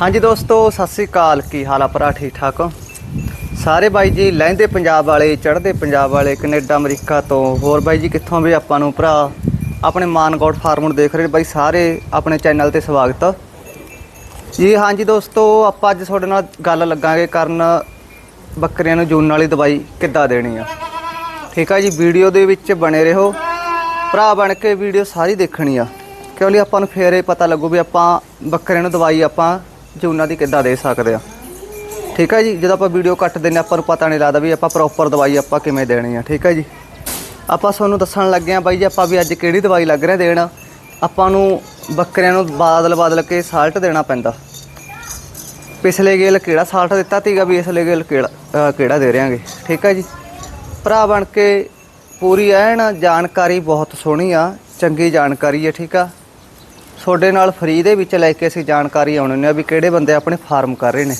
ਹਾਂਜੀ ਦੋਸਤੋ, ਸਤਿ ਸ੍ਰੀ ਅਕਾਲ। ਕੀ ਹਾਲ ਆ ਭਰਾ? ਠੀਕ ਠਾਕ ਹੋ? ਸਾਰੇ ਬਾਈ ਜੀ, ਲਹਿੰਦੇ ਪੰਜਾਬ ਵਾਲੇ, ਚੜ੍ਹਦੇ ਪੰਜਾਬ ਵਾਲੇ, ਕੈਨੇਡਾ, ਅਮਰੀਕਾ ਤੋਂ। ਹੋਰ ਬਾਈ ਜੀ, ਕਿੱਥੋਂ ਵੀ ਆਪਾਂ ਨੂੰ ਭਰਾ, ਆਪਣੇ ਮਾਨਗੋਟ ਫਾਰਮ ਨੂੰ ਦੇਖ ਰਹੇ ਬਾਈ, ਸਾਰੇ ਆਪਣੇ ਚੈਨਲ ਤੇ ਸਵਾਗਤ। ਜੀ, ਹਾਂਜੀ ਦੋਸਤੋ, ਆਪਾਂ ਅੱਜ ਤੁਹਾਡੇ ਨਾਲ ਗੱਲ ਲੱਗਾਂਗੇ ਕਰਨ ਬੱਕਰੀਆਂ ਨੂੰ ਜੂਨ ਵਾਲੀ ਦਵਾਈ ਕਿੱਦਾਂ ਦੇਣੀ ਆ। ਠੀਕ ਆ ਜੀ, ਵੀਡੀਓ ਦੇ ਵਿੱਚ ਬਣੇ ਰਹੋ। ਭਰਾ ਬਣ ਕੇ ਵੀਡੀਓ ਸਾਰੀ ਦੇਖਣੀ ਆ। ਕਿਉਂ ਲਈ ਆਪਾਂ ਨੂੰ ਫੇਰ ਇਹ ਪਤਾ ਲੱਗੂ ਵੀ ਆਪਾਂ ਬੱਕਰੀਆਂ ਨੂੰ ਦਵਾਈ ਆਪਾਂ ਜੇ ਉਹਨਾਂ ਦੀ ਕਿੱਦਾਂ ਦੇ ਸਕਦੇ ਆ। ਠੀਕ ਆ ਜੀ? ਜਦੋਂ ਆਪਾਂ ਵੀਡੀਓ ਕੱਟ ਦਿੰਨੇ ਆਪਾਂ ਨੂੰ ਪਤਾ ਨਹੀਂ ਲੱਗਦਾ ਵੀ ਆਪਾਂ ਪ੍ਰੋਪਰ ਦਵਾਈ ਆਪਾਂ ਕਿਵੇਂ ਦੇਣੀ ਆ। ਠੀਕ ਆ ਜੀ? ਆਪਾਂ ਤੁਹਾਨੂੰ ਦੱਸਣ ਲੱਗੇ ਆ ਬਾਈ ਜੀ, ਆਪਾਂ ਵੀ ਅੱਜ ਕਿਹੜੀ ਦਵਾਈ ਲੱਗ ਰਿਹਾ ਦੇਣ। ਆਪਾਂ ਨੂੰ ਬੱਕਰਿਆਂ ਨੂੰ ਬਾਦਲ ਬਾਦਲ ਕੇ ਸਾਲਟ ਦੇਣਾ ਪੈਂਦਾ। ਪਿਛਲੇ ਗੇਲ ਕਿਹੜਾ ਸਾਲਟ ਦਿੱਤਾ ਤੀਗਾ ਵੀ ਇਸਲੇ ਗੇਲ ਕਿਹੜਾ ਕਿਹੜਾ ਦੇ ਰਿਆਂਗੇ ਠੀਕ ਆ ਜੀ? ਭਰਾ ਬਣ ਕੇ ਪੂਰੀ ਐਨ ਜਾਣਕਾਰੀ ਬਹੁਤ ਸੋਹਣੀ ਆ, ਚੰਗੀ ਜਾਣਕਾਰੀ ਹੈ ਠੀਕ ਆ? ਤੁਹਾਡੇ ਨਾਲ ਫਰੀ ਦੇ ਵਿੱਚ ਲੈ ਕੇ ਅਸੀਂ ਜਾਣਕਾਰੀ ਆਉਣੀ ਨੇ ਵੀ ਕਿਹੜੇ ਬੰਦੇ ਆਪਣੇ ਫਾਰਮ ਕਰ ਰਹੇ ਨੇ।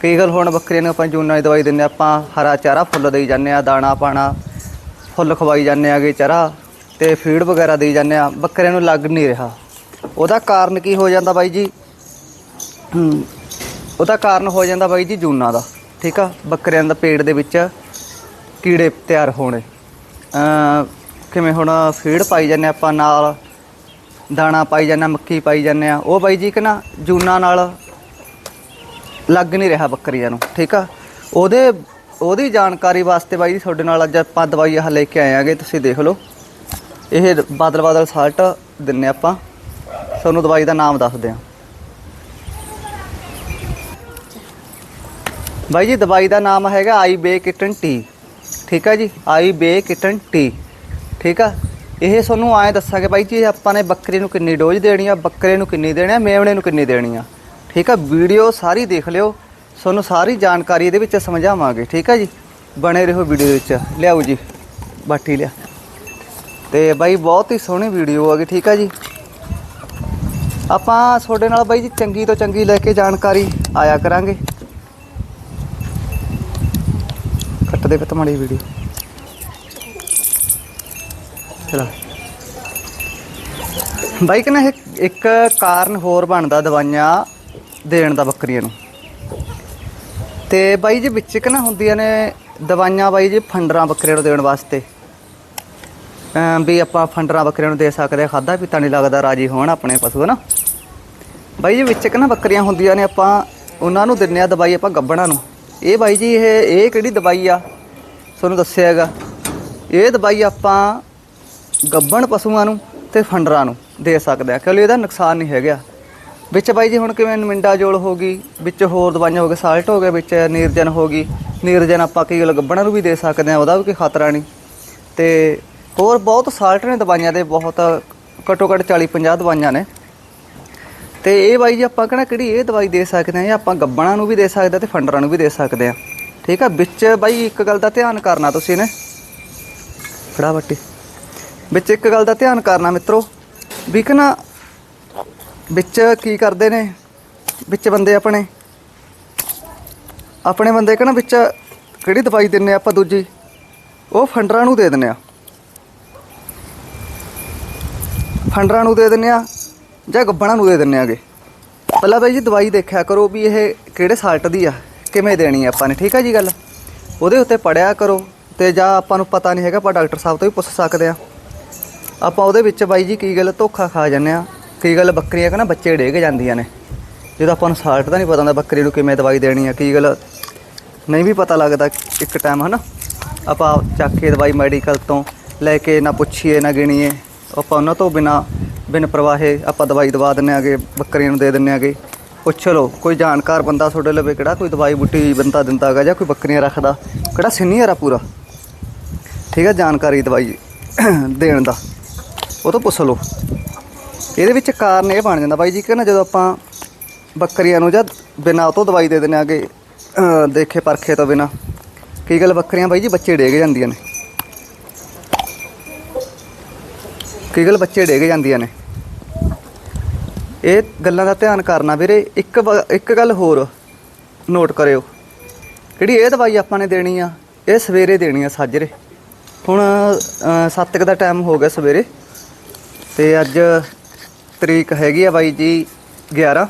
ਕਈ ਗੱਲ ਹੁਣ ਬੱਕਰੀਆਂ ਨੂੰ ਆਪਾਂ ਜੂਨਾਂ ਦੀ ਦਵਾਈ ਦਿੰਨੇ ਆਪਾਂ ਹਰਾ ਚਾਰਾ ਫੁੱਲ ਦੇਈ ਜਾਂਦੇ ਆ, ਦਾਣਾ ਪਾਣਾ, ਫੁੱਲ ਖਵਾਈ ਜਾਂਦੇ ਆਗੇ ਚਾਰਾ ਤੇ ਫੀਡ ਵਗੈਰਾ ਦੇਈ ਜਾਂਦੇ ਆ, ਬੱਕਰੀਆਂ ਨੂੰ ਲੱਗ ਨਹੀਂ ਰਿਹਾ। ਉਹਦਾ ਕਾਰਨ ਕੀ ਹੋ ਜਾਂਦਾ ਬਾਈ ਜੀ? ਉਹਦਾ ਕਾਰਨ ਹੋ ਜਾਂਦਾ ਬਾਈ ਜੀ ਜੂਨਾਂ ਦਾ, ਠੀਕ ਆ? ਬੱਕਰੀਆਂ ਦਾ ਪੇਟ ਦੇ ਵਿੱਚ ਕੀੜੇ ਤਿਆਰ ਹੋਣੇ। ਕਿਵੇਂ ਹੁਣ ਫੀਡ ਪਾਈ ਜਾਂਦੇ ਆਪਾਂ ਨਾਲ ਦਾਣਾ ਪਾਈ ਜਾਂਦੇ ਹਾਂ, ਮੱਕੀ ਪਾਈ ਜਾਂਦੇ ਆ ਉਹ ਬਾਈ ਜੀ ਕਿ ਨਾ ਜੂਨਾਂ ਨਾਲ ਲੱਗ ਨਹੀਂ ਰਿਹਾ ਬੱਕਰੀਆਂ ਨੂੰ ਠੀਕ ਆ? ਉਹਦੇ ਉਹਦੀ ਜਾਣਕਾਰੀ ਵਾਸਤੇ ਬਾਈ ਜੀ ਤੁਹਾਡੇ ਨਾਲ ਅੱਜ ਆਪਾਂ ਦਵਾਈ ਆਹ ਲੈ ਕੇ ਆਏ ਆਂਗੇ ਤੁਸੀਂ ਦੇਖ ਲਓ। ਇਹ ਬਾਦਲ ਬਾਦਲ ਸਾਲਟ ਦਿੰਨੇ ਆਪਾਂ। ਤੁਹਾਨੂੰ ਦਵਾਈ ਦਾ ਨਾਮ ਦੱਸਦੇ ਹਾਂ। ਬਾਈ ਜੀ ਦਵਾਈ ਦਾ ਨਾਮ ਹੈਗਾ ਆਈ ਬੇ ਕਿਟਨ ਟੀ ਠੀਕ ਆ ਜੀ? ਆਈ ਬੇ ਕਿਟਨ ਟੀ ਠੀਕ ਆ? ਇਹ ਤੁਹਾਨੂੰ ਐਂ ਦੱਸਾਂਗੇ ਬਾਈ ਜੀ ਆਪਾਂ ਨੇ ਬੱਕਰੇ ਨੂੰ ਕਿੰਨੀ ਡੋਜ਼ ਦੇਣੀ ਆ, ਬੱਕਰੇ ਨੂੰ ਕਿੰਨੀ ਦੇਣੀ ਆ, ਮੇਵਣੇ ਨੂੰ ਕਿੰਨੀ ਦੇਣੀ ਆ। ਠੀਕ ਆ, ਵੀਡੀਓ ਸਾਰੀ ਦੇਖ ਲਿਓ, ਤੁਹਾਨੂੰ ਸਾਰੀ ਜਾਣਕਾਰੀ ਇਹਦੇ ਵਿੱਚ ਸਮਝਾਵਾਂਗੇ, ਠੀਕ ਆ ਜੀ? ਬਣੇ ਰਹੋ ਵੀਡੀਓ ਵਿੱਚ। ਲਿਆਓ ਜੀ, ਬਾਟੀ ਲਿਆ। ਤੇ ਬਾਈ, ਬਹੁਤ ਹੀ ਸੋਹਣੀ ਵੀਡੀਓ ਆ ਗਈ, ਠੀਕ ਆ ਜੀ? ਆਪਾਂ ਤੁਹਾਡੇ ਨਾਲ ਬਾਈ ਜੀ, ਚੰਗੀ ਤੋਂ ਚੰਗੀ ਲੈ ਕੇ ਜਾਣਕਾਰੀ ਆਇਆ ਕਰਾਂਗੇ। ਕੱਟ ਦੇ ਪਤ ਮਾੜੀ ਵੀਡੀਓ। ਚਲੋ। ਬਾਈ ਕਹਿੰਦਾ ਇਹ ਇੱਕ ਕਾਰਨ ਹੋਰ ਬਣਦਾ ਦਵਾਈਆਂ ਦੇਣ ਦਾ ਬੱਕਰੀਆਂ ਨੂੰ। ਤੇ ਬਾਈ ਜੀ ਵਿੱਚ ਕਿ ਨਾ ਹੁੰਦੀਆਂ ਨੇ ਦਵਾਈਆਂ ਬਾਈ ਜੀ ਫੰਡਰਾਂ ਬੱਕਰੀਆਂ ਨੂੰ ਦੇਣ ਵਾਸਤੇ। ਵੀ ਆਪਾਂ ਫੰਡਰਾਂ ਬੱਕਰੀਆਂ ਨੂੰ ਦੇ ਸਕਦੇ ਆ ਖਾਦਾ ਪੀਤਾ ਨਹੀਂ ਲੱਗਦਾ, ਰਾਜੀ ਹੋਣ ਆਪਣੇ ਪਸ਼ੂ ਨਾ ਬਾਈ ਜੀ ਵਿੱਚ ਕਿ ਨਾ ਬੱਕਰੀਆਂ ਹੁੰਦੀਆਂ ਨੇ ਆਪਾਂ ਉਹਨਾਂ ਨੂੰ ਦਿੰਨੇ ਆ ਦਵਾਈ ਆਪਾਂ ਗੱਬਣਾ ਨੂੰ। ਇਹ ਬਾਈ ਜੀ ਇਹ ਇਹ ਕਿਹੜੀ ਦਵਾਈ ਆ? ਤੁਹਾਨੂੰ ਦੱਸਿਆ ਹੈਗਾ। ਇਹ ਦਵਾਈ ਆਪਾਂ ਗੱਬਣ ਪਸ਼ੂਆਂ ਨੂੰ ਤੇ ਫੰਡਰਾਂ ਨੂੰ ਦੇ ਸਕਦੇ ਆ ਕਿਉਂਕਿ ਇਹਦਾ ਨੁਕਸਾਨ ਨਹੀਂ ਹੈਗਾ। ਵਿੱਚ ਬਾਈ ਜੀ, ਹੁਣ ਕਿਵੇਂ ਮਿੰਡਾ ਜੋਲ ਹੋ ਗਈ, ਵਿੱਚ ਹੋਰ ਦਵਾਈਆਂ ਹੋ ਗਏ ਸਾਲਟ ਹੋ ਗਿਆ, ਵਿੱਚ ਨੀਰਜਨ ਹੋ ਗਈ। ਨੀਰਜਨ ਆਪਾਂ ਕਈ ਗੱਲ ਗੱਬਣਾ ਨੂੰ ਵੀ ਦੇ ਸਕਦੇ ਆ ਉਹਦਾ ਵੀ ਕੋਈ ਖਤਰਾ ਨਹੀਂ। ਤੇ ਹੋਰ ਬਹੁਤ ਸਾਲਟ ਨੇ ਦਵਾਈਆਂ ਦੇ, ਬਹੁਤ ਘੱਟੋ ਘੱਟ 40 50 ਦਵਾਈਆਂ ਨੇ। ਤੇ ਇਹ ਬਾਈ ਜੀ, ਆਪਾਂ ਕਹਿੰਦਾ ਕਿਹੜੀ ਇਹ ਦਵਾਈ ਦੇ ਸਕਦੇ ਆ ਇਹ ਆਪਾਂ ਗੱਬਣਾਂ ਨੂੰ ਵੀ ਦੇ ਸਕਦੇ ਆ ਤੇ ਫੰਡਰਾਂ ਨੂੰ ਵੀ ਦੇ ਸਕਦੇ ਆ ਠੀਕ ਆ, ਵਿੱਚ ਬਾਈ ਇੱਕ ਗੱਲ ਦਾ ਧਿਆਨ ਕਰਨਾ ਤੁਸੀਂ ਨੇ ਫੜਾ ਬੱਟੀ ਵਿੱਚ ਇੱਕ ਗੱਲ ਦਾ ਧਿਆਨ ਕਰਨਾ ਮਿੱਤਰੋ, ਵੀ ਕਿ ਨਾ ਵਿੱਚ ਕੀ ਕਰਦੇ ਨੇ? ਵਿੱਚ ਬੰਦੇ ਆਪਣੇ। ਆਪਣੇ ਬੰਦੇ ਕਿ ਨਾ ਵਿੱਚ ਕਿਹੜੀ ਦਵਾਈ ਦਿੰਨੇ ਆ ਆਪਾਂ ਦੂਜੀ? ਉਹ ਫੰਡਰਾਂ ਨੂੰ ਦੇ ਦਿੰਨੇ ਆ। ਫੰਡਰਾਂ ਨੂੰ ਦੇ ਦਿੰਨੇ ਆ ਜਾਂ ਗੱਬਣਾ ਨੂੰ ਦੇ ਦਿੰਨੇ ਆਗੇ। ਪਹਿਲਾਂ ਬਾਈ ਜੀ ਦਵਾਈ ਦੇਖਿਆ ਕਰੋ ਵੀ ਇਹ ਕਿਹੜੇ ਸਾਲਟ ਦੀ ਆ, ਕਿਵੇਂ ਦੇਣੀ ਆ ਆਪਾਂ ਨੇ, ਠੀਕ ਆ ਜੀ ਗੱਲ? ਉਹਦੇ ਉੱਤੇ ਪੜਿਆ ਕਰੋ ਤੇ ਜਾਂ ਆਪਾਂ ਨੂੰ ਪਤਾ ਨਹੀਂ ਹੈਗਾ, ਆਪਾਂ ਡਾਕਟਰ ਸਾਹਿਬ ਤੋਂ ਵੀ ਪੁੱਛ ਸਕਦੇ ਆ। ਆਪਾਂ ਉਹਦੇ ਵਿੱਚ ਬਾਈ ਜੀ ਕੀ ਗੱਲ ਧੋਖਾ ਖਾ ਜਾਂਦੇ ਆ ਕੀ ਗੱਲ ਬੱਕਰੀਆਂ ਕਹਿੰਦਾ ਬੱਚੇ ਡੇਗ ਜਾਂਦੀਆਂ ਨੇ। ਜਦੋਂ ਆਪਾਂ ਨੂੰ ਸਾਲਟ ਦਾ ਨਹੀਂ ਪਤਾ ਹੁੰਦਾ ਬੱਕਰੀ ਨੂੰ ਕਿਵੇਂ ਦਵਾਈ ਦੇਣੀ ਆ, ਕੀ ਗੱਲ ਨਹੀਂ ਵੀ ਪਤਾ ਲੱਗਦਾ ਇੱਕ ਟਾਈਮ ਹਨਾ। ਆਪਾਂ ਚੱਕ ਕੇ ਦਵਾਈ ਮੈਡੀਕਲ ਤੋਂ ਲੈ ਕੇ ਨਾ ਪੁੱਛੀਏ, ਨਾ ਗਿਣੀਏ। ਆਪਾਂ ਉਹਨਾਂ ਤੋਂ ਬਿਨਾ, ਬਿਨ ਪ੍ਰਵਾਹੇ ਆਪਾਂ ਦਵਾਈ ਦਵਾ ਦਿੰਨੇ ਆਗੇ ਬੱਕਰੀਆਂ ਨੂੰ ਦੇ ਦਿੰਨੇ ਆਗੇ ਪੁੱਛ ਲਓ, ਕੋਈ ਜਾਣਕਾਰ ਬੰਦਾ ਤੁਹਾਡੇ ਲਵੇ ਕਿਹੜਾ, ਕੋਈ ਦਵਾਈ ਬੂਟੀ ਬੰਦਾ ਦਿੰਦਾ ਹੈਗਾ ਜਾਂ ਕੋਈ ਬੱਕਰੀਆਂ ਰੱਖਦਾ, ਕਿਹੜਾ ਸੀਨੀਅਰ ਆ ਪੂਰਾ। ਠੀਕ ਆ, ਜਾਣਕਾਰੀ ਦਵਾਈ ਦੇਣ ਦਾ। ਉਹ ਤੋਂ ਪੁੱਛ ਲਓ। ਇਹਦੇ ਵਿੱਚ ਕਾਰਨ ਇਹ ਬਣ ਜਾਂਦਾ ਬਾਈ ਜੀ ਕਿ ਨਾ ਜਦੋਂ ਆਪਾਂ ਬੱਕਰੀਆਂ ਨੂੰ ਜਦ ਬਿਨਾਂ ਤੋਂ ਦਵਾਈ ਦੇ ਦਿੰਦੇ ਆਗੇ ਦੇਖੇ ਪਰਖੇ ਤੋਂ ਬਿਨਾਂ ਕੀ ਗੱਲ ਬੱਕਰੀਆਂ ਬਾਈ ਜੀ ਬੱਚੇ ਡੇਗ ਜਾਂਦੀਆਂ ਨੇ। ਕੀ ਗੱਲ ਬੱਚੇ ਡੇਗ ਜਾਂਦੀਆਂ ਨੇ। ਇਹ ਗੱਲਾਂ ਦਾ ਧਿਆਨ ਕਰਨਾ ਵੀਰੇ, ਇੱਕ ਇੱਕ ਗੱਲ ਹੋਰ ਨੋਟ ਕਰਿਓ। ਜਿਹੜੀ ਇਹ ਦਵਾਈ ਆਪਾਂ ਨੇ ਦੇਣੀ ਆ, ਇਹ ਸਵੇਰੇ ਦੇਣੀ ਆ ਸਾਜਰੇ। ਹੁਣ 7 ਦਾ ਟਾਈਮ ਹੋ ਗਿਆ ਸਵੇਰੇ। ਤੇ ਅੱਜ ਤਰੀਕ ਹੈਗੀ ਆ ਬਾਈ ਜੀ 11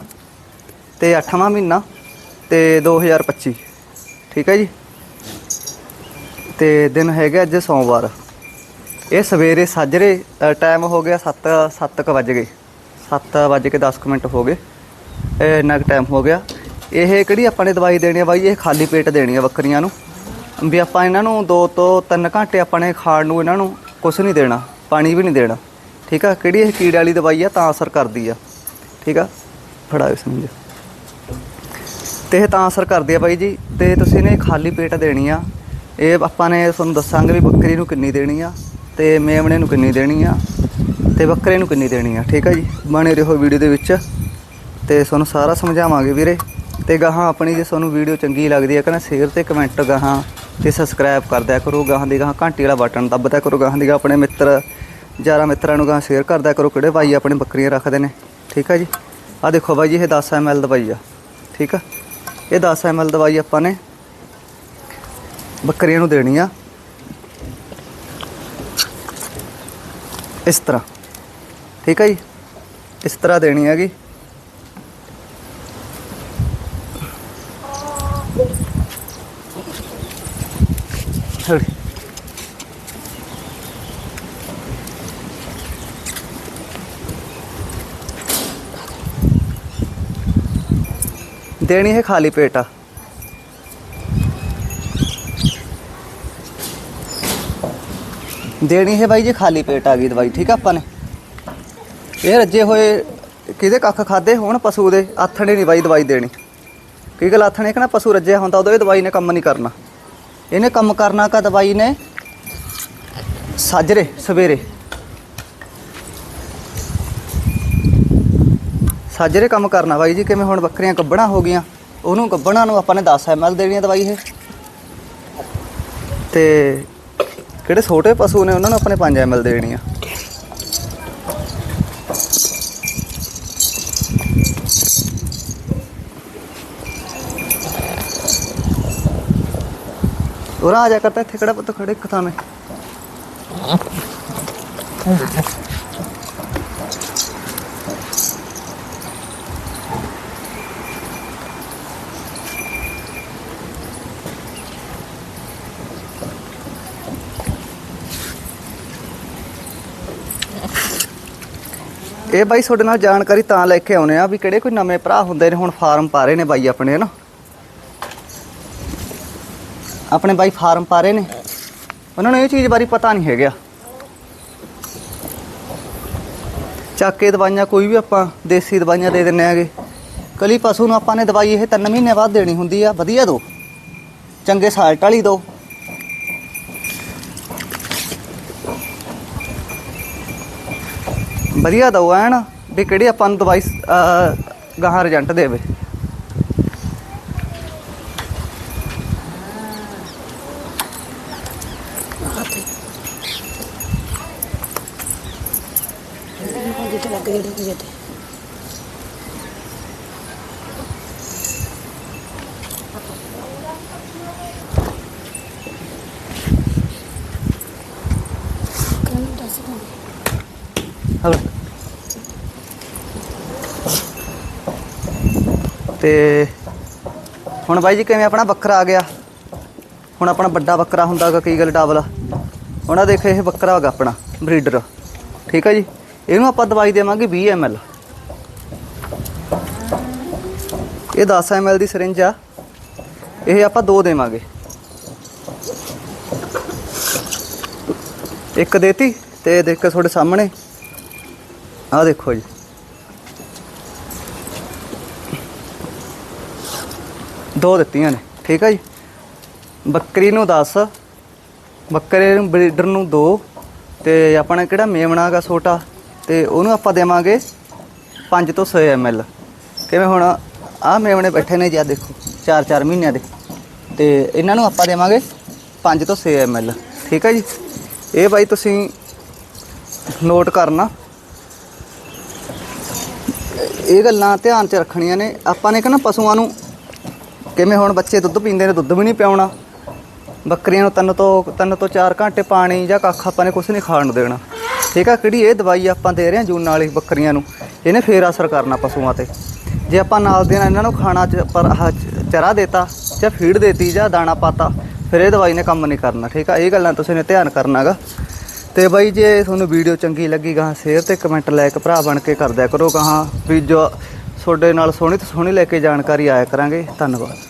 ਤੇ 8ਵਾਂ ਮਹੀਨਾ ਤੇ 2025 ਠੀਕ ਹੈ ਜੀ? ਤੇ ਦਿਨ ਹੈਗਾ ਅੱਜ ਸੋਮਵਾਰ। ਇਹ ਸਵੇਰੇ ਸਾਜਰੇ ਟਾਈਮ ਹੋ ਗਿਆ 7 7 ਵਜ ਗਏ। 7 ਵਜ ਕੇ 10 ਕੁ ਮਿੰਟ ਹੋ ਗਏ। ਇਹ ਇੰਨਾ ਕੁ ਟਾਈਮ ਹੋ ਗਿਆ। ਇਹ ਕਿਹੜੀ ਆਪਾਂ ਨੇ ਦਵਾਈ ਦੇਣੀ ਆ ਬਾਈ? ਇਹ ਖਾਲੀ ਪੇਟ ਦੇਣੀ ਆ ਬੱਕਰੀਆਂ ਨੂੰ। ਵੀ ਆਪਾਂ ਇਹਨਾਂ ਨੂੰ 2 ਤੋਂ 3 ਘੰਟੇ ਆਪਾਂ ਨੇ ਖਾਣ ਨੂੰ ਇਹਨਾਂ ਨੂੰ ਕੁਝ ਨਹੀਂ ਦੇਣਾ, ਪਾਣੀ ਵੀ ਨਹੀਂ ਦੇਣਾ। ਠੀਕ ਆ? ਕਿਹੜੀ ਇਹ ਕੀੜੇ ਵਾਲੀ ਦਵਾਈ ਆ, ਤਾਂ ਅਸਰ ਕਰਦੀ ਆ। ਠੀਕ ਆ? ਫੜਾਓ ਸਮਝ। ਤੇ ਇਹ ਤਾਂ ਅਸਰ ਕਰਦੀ ਆ ਬਾਈ ਜੀ। ਤੇ ਤੁਸੀਂ ਨੇ ਖਾਲੀ ਪੇਟ ਦੇਣੀ ਆ। ਇਹ ਆਪਾਂ ਨੇ ਤੁਹਾਨੂੰ ਦੱਸਾਂਗੇ ਵੀ ਬੱਕਰੀ ਨੂੰ ਕਿੰਨੀ ਦੇਣੀ ਆ, ਤੇ ਮੇਮਣੇ ਨੂੰ ਕਿੰਨੀ ਦੇਣੀ ਆ, ਤੇ ਬੱਕਰੇ ਨੂੰ ਕਿੰਨੀ ਦੇਣੀ ਆ। ਠੀਕ ਆ ਜੀ? ਬਣੇ ਰਹੋ ਵੀਡੀਓ ਦੇ ਵਿੱਚ। ਤੇ ਤੁਹਾਨੂੰ ਸਾਰਾ ਸਮਝਾਵਾਂਗੇ ਵੀਰੇ। ਤੇ ਗਾਹਾਂ ਆਪਣੀ ਜੇ ਤੁਹਾਨੂੰ ਵੀਡੀਓ ਚੰਗੀ ਲੱਗਦੀ ਹੈ ਕਹਿੰਦਾ ਸ਼ੇਅਰ ਤੇ ਕਮੈਂਟ ਗਾਹਾਂ ਤੇ ਸਬਸਕ੍ਰਾਈਬ ਕਰ ਦਿਆ ਕਰੋ। ਗਾਹਾਂ ਦੀ ਗਾਹਾਂ ਘੰਟੀ ਵਾਲਾ ਬਟਨ ਦੱਬ ਕਰੋ। ਗਾਹਾਂ ਦੀ ਗਾਹਾਂ ਆਪਣੇ ਮਿੱਤਰ ਯਾਰਾਂ ਮਿੱਤਰਾਂ ਨੂੰ ਗਾਹਾਂ ਸ਼ੇਅਰ ਕਰਦਾ ਕਰੋ, ਕਿਹੜੇ ਭਾਈ ਆਪਣੇ ਬੱਕਰੀਆਂ ਰੱਖਦੇ ਨੇ। ਠੀਕ ਆ ਜੀ? ਆ ਦੇਖੋ ਬਾਈ ਜੀ, ਇਹ 10 ml ਦਵਾਈ ਆ। ਠੀਕ ਆ? ਇਹ 10 ml ਦਵਾਈ ਆਪਾਂ ਨੇ ਬੱਕਰੀਆਂ ਨੂੰ ਦੇਣੀ ਆ। ਇਸ ਤਰ੍ਹਾਂ। ਠੀਕ ਆ ਜੀ? ਇਸ ਤਰ੍ਹਾਂ ਦੇਣੀ ਹੈਗੀ। ਹੌਲੀ। ਦੇਣੀ ਹੈ ਖਾਲੀ ਪੇਟ? ਆ ਦੇਣੀ ਹੈ ਬਾਈ ਜੀ ਖਾਲੀ ਪੇਟ ਆ ਗਈ ਦਵਾਈ, ਠੀਕ ਆ ਆਪਾਂ ਨੇ? ਇਹ ਰੱਜੇ ਹੋਏ ਕਿਹਦੇ ਕੱਖ ਖਾਦੇ ਹੋਣ ਪਸ਼ੂ ਦੇ? ਆਥਣੇ ਨਹੀਂ ਬਾਈ ਦਵਾਈ ਦੇਣੀ। ਕੀ ਗੱਲ ਆਥਣੇ ਕਿ ਨਾ ਪਸ਼ੂ ਰੱਜਿਆ ਹੁੰਦਾ ਉਦੋਂ ਇਹ ਦਵਾਈ ਨੇ ਕੰਮ ਨਹੀਂ ਕਰਨਾ? ਇਹਨੇ ਕੰਮ ਕਰਨਾ ਕਾ ਦਵਾਈ ਨੇ? ਸਾਜਰੇ, ਸਵੇਰੇ। ਸਾਜਰੇ ਕੰਮ ਕਰਨਾ ਬਾਈ ਜੀ, ਕਿਵੇਂ ਹੁਣ ਬੱਕਰੀਆਂ ਗੱਬਣਾ ਹੋ ਗਈਆਂ? ਉਹਨੂੰ ਗੱਬਣਾ ਨੂੰ ਆਪਾਂ ਨੇ 10 ml ਦੇਣੀ ਹੈ ਦਵਾਈ ਇਹ। ਤੇ ਕਿਹੜੇ ਛੋਟੇ ਪਸ਼ੂ ਨੇ, ਉਹਨਾਂ ਨੂੰ ਆਪਣੇ 5 ml ਦੇਣੀ ਆ ਉਰਾ ਆ ਜਾ ਕਰਤਾ ਇੱਥੇ ਕਿਹੜਾ ਪੁੱਤ ਖੜੇ ਇੱਕ ਥਾਂ ਮੇ। ਇਹ ਬਾਈ ਤੁਹਾਡੇ ਨਾਲ ਜਾਣਕਾਰੀ ਤਾਂ ਲੈ ਕੇ ਆਉਨੇ ਆ ਵੀ ਕਿਹੜੇ ਕੋਈ ਨਵੇਂ ਭਰਾ ਹੁੰਦੇ ਨੇ, ਹੁਣ ਫਾਰਮ ਪਾ ਰਹੇ ਨੇ ਬਾਈ ਆਪਣੇ, ਹਨਾ? ਆਪਣੇ ਬਾਈ ਫਾਰਮ ਪਾ ਰਹੇ ਨੇ। ਉਹਨਾਂ ਨੂੰ ਇਹ ਚੀਜ਼ ਬਾਰੇ ਪਤਾ ਨਹੀਂ ਹੈਗਾ। ਚੱਕ ਕੇ ਦਵਾਈਆਂ ਕੋਈ ਵੀ ਆਪਾਂ ਦੇਸੀ ਦਵਾਈਆਂ ਦੇ ਦਿੰਨੇ ਆਗੇ। ਕਲੀ ਪਸ਼ੂ ਨੂੰ ਆਪਾਂ ਨੇ ਦਵਾਈ ਇਹ 3 ਮਹੀਨੇ ਬਾਅਦ ਦੇਣੀ ਹੁੰਦੀ ਆ, ਵਧੀਆ ਦੋ। ਚੰਗੇ ਸਾਲਟ ਵਾਲੀ ਦੋ। ਵਧੀਆ ਦੋ ਐਨ ਵੀ ਕਿਹੜੀ ਆਪਾਂ ਨੂੰ ਦਵਾਈ ਗਾਹਾਂ ਰਿਜੰਟ ਦੇਵੇ। ਲੱਗ ਜਿਹੜੇ ਕਿ ਤੇ ਹੁਣ ਬਾਈ ਜੀ ਕਿਵੇਂ ਆਪਣਾ ਬੱਕਰਾ ਆ ਗਿਆ? ਹੁਣ ਆਪਣਾ ਵੱਡਾ ਬੱਕਰਾ ਹੁੰਦਾਗਾ ਕੀ ਗੱਲ ਡਬਲ ਹੁਣ ਆ ਦੇਖ, ਇਹ ਬੱਕਰਾ ਹੈਗਾ ਆਪਣਾ ਬਰੀਡਰ ਠੀਕ ਹੈ ਜੀ? ਇਹਨੂੰ ਆਪਾਂ ਦਵਾਈ ਦੇਵਾਂਗੇ 20 ml ਇਹ 10 ml ਦੀ ਸਿਰਿੰਜ ਆ। ਇਹ ਆਪਾਂ ਦੋ ਦੇਵਾਂਗੇ। ਇੱਕ ਦੇਤੀ ਤੇ ਦੇਖੋ ਤੁਹਾਡੇ ਸਾਹਮਣੇ। ਆਹ ਦੇਖੋ ਜੀ। ਦੋ ਦਿੱਤੀਆਂ ਨੇ, ਠੀਕ ਆ ਜੀ? ਬੱਕਰੀ ਨੂੰ 10 ਬੱਕਰੇ ਨੂੰ, ਬਰੀਡਰ ਨੂੰ 2 ਤੇ ਆਪਣਾ ਕਿਹੜਾ ਮੇਮਣਾ ਗਾ ਛੋਟਾ? ਤੇ ਉਹਨੂੰ ਆਪਾਂ ਦੇਵਾਂਗੇ 5 ਤੋਂ 6 ml ਕਿਵੇਂ ਹੁਣ? ਆਹ ਮੇਮਣੇ ਬੈਠੇ ਨੇ ਜੀ ਦੇਖੋ 4-4 ਮਹੀਨਿਆਂ ਦੇ। ਤੇ ਇਹਨਾਂ ਨੂੰ ਆਪਾਂ ਦੇਵਾਂਗੇ 5 ਤੋਂ 6 ml ਠੀਕ ਹੈ ਜੀ? ਇਹ ਬਾਈ ਤੁਸੀਂ ਨੋਟ ਕਰਨਾ। ਇਹ ਗੱਲਾਂ ਧਿਆਨ 'ਚ ਰੱਖਣੀਆਂ ਨੇ। ਆਪਾਂ ਨੇ ਕਹਿੰਦਾ ਪਸ਼ੂਆਂ ਨੂੰ ਕਿਵੇਂ ਹੁਣ ਬੱਚੇ ਦੁੱਧ ਪੀਂਦੇ ਨੇ, ਦੁੱਧ ਵੀ ਨਹੀਂ ਪਿਆਉਣਾ। ਬੱਕਰੀਆਂ ਨੂੰ ਤਿੰਨ ਤੋਂ ਤਿੰਨ ਤੋਂ 4 ਘੰਟੇ ਪਾਣੀ ਜਾਂ ਕੱਖ ਆਪਾਂ ਨੇ ਕੁਝ ਨਹੀਂ ਖਾਣ ਨੂੰ ਦੇਣਾ। ਠੀਕ ਆ ਕਿਹੜੀ, ਇਹ ਦਵਾਈ ਆਪਾਂ ਦੇ ਰਹੇ ਹਾਂ ਜੂਨ ਵਾਲੀ ਬੱਕਰੀਆਂ ਨੂੰ। ਇਹਨੇ ਫੇਰ ਅਸਰ ਕਰਨਾ ਪਸ਼ੂਆਂ ਤੇ। ਜੇ ਆਪਾਂ ਨਾਲ ਦੇ ਨਾਲ ਇਹਨਾਂ ਨੂੰ ਖਾਣਾ ਚ, ਪਰ ਚਰਾ ਦੇਤਾ ਜਾਂ ਫੀਡ ਦੇਤੀ ਜਾਂ ਦਾਣਾ ਪਾਤਾ, ਫਿਰ ਇਹ ਦਵਾਈ ਨੇ ਕੰਮ ਨਹੀਂ ਕਰਨਾ, ਠੀਕ ਆ? ਇਹ ਗੱਲਾਂ ਤੁਸੀਂ ਨੇ ਧਿਆਨ ਕਰਨਾਗਾ ਤੇ ਬਾਈ ਜੇ ਤੁਹਾਨੂੰ ਵੀਡੀਓ ਚੰਗੀ ਲੱਗੀ ਗਾਂ, ਸ਼ੇਅਰ ਤੇ ਕਮੈਂਟ ਲਾਇਕ ਭਰਾ ਬਣ ਕੇ ਕਰ ਦਿਆ ਕਰੋ ਗਾਂ, ਵੀ ਜੋ ਤੁਹਾਡੇ ਨਾਲ ਸੋਹਣੀ ਤੋਂ ਸੋਹਣੀ ਲੈ ਕੇ ਜਾਣਕਾਰੀ ਆਇਆ ਕਰਾਂਗੇ। ਧੰਨਵਾਦ।